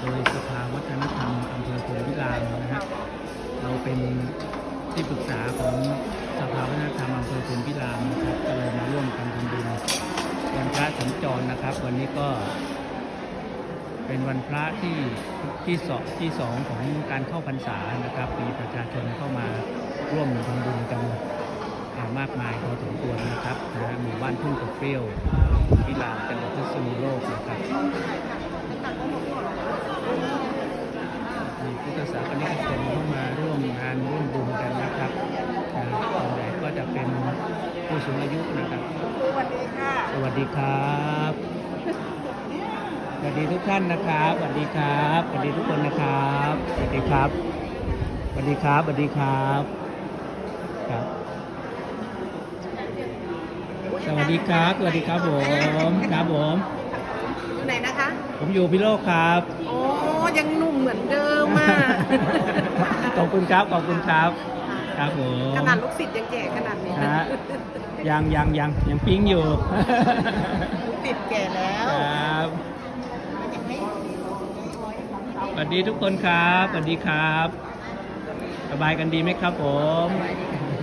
โดยสภาวัฒนธรรมอำเภอโพธิรามนะฮะเราเป็นที่ปรึกษาของสภาวัฒนธรรมอำเภอโพธิรามนะครับก็เลยมาร่วมกันทำบุญวันพระสัญจรนะครับ วันนี้ก็ เป็นวันพระที่ที่สองที่สองของการเข้าพรรษานะครับ มีประชาชนเข้ามาร่วมทำบุญกันมากมายพอสมควรนะครับนะฮะหมู่บ้านทุ่งกบเปรี้ยวพิลามจังหวัดพิษณุโลกนะครับมีพุ ทธศาสนิกชนเข้ามาร่วมงานร่วมบุญกันนะครับนะส่วนใหญ่ก็จะเป็นผู้สูงอายุนะครับ สวัสดีค่ะ สวัสดีครับสวัสดีทุกท่านนะครับสวัสดีครับสวัสดีทุกคนนะครับสวัสดีครับสวัสดีครับสวัสดีครับครับ สวัสดีครับสวัสดีครับผมครับผมอยู่ไหนนะคะ ผมอยู่พิโลกครับโอ้ ยังหนุ่มเหมือนเดิมอะขอบคุณครับขอบคุณครับ ครับผมขนาดลูกศิษย์ยังแก่ขนาดนี้ฮะยังยังยังยังปิ๊งอยู่ลูกศิษย์แก่แล้วครับสวัสดีทุกคนครับสวัสดีครับ สบายกันดีไหมครับผมสวัสดีครับ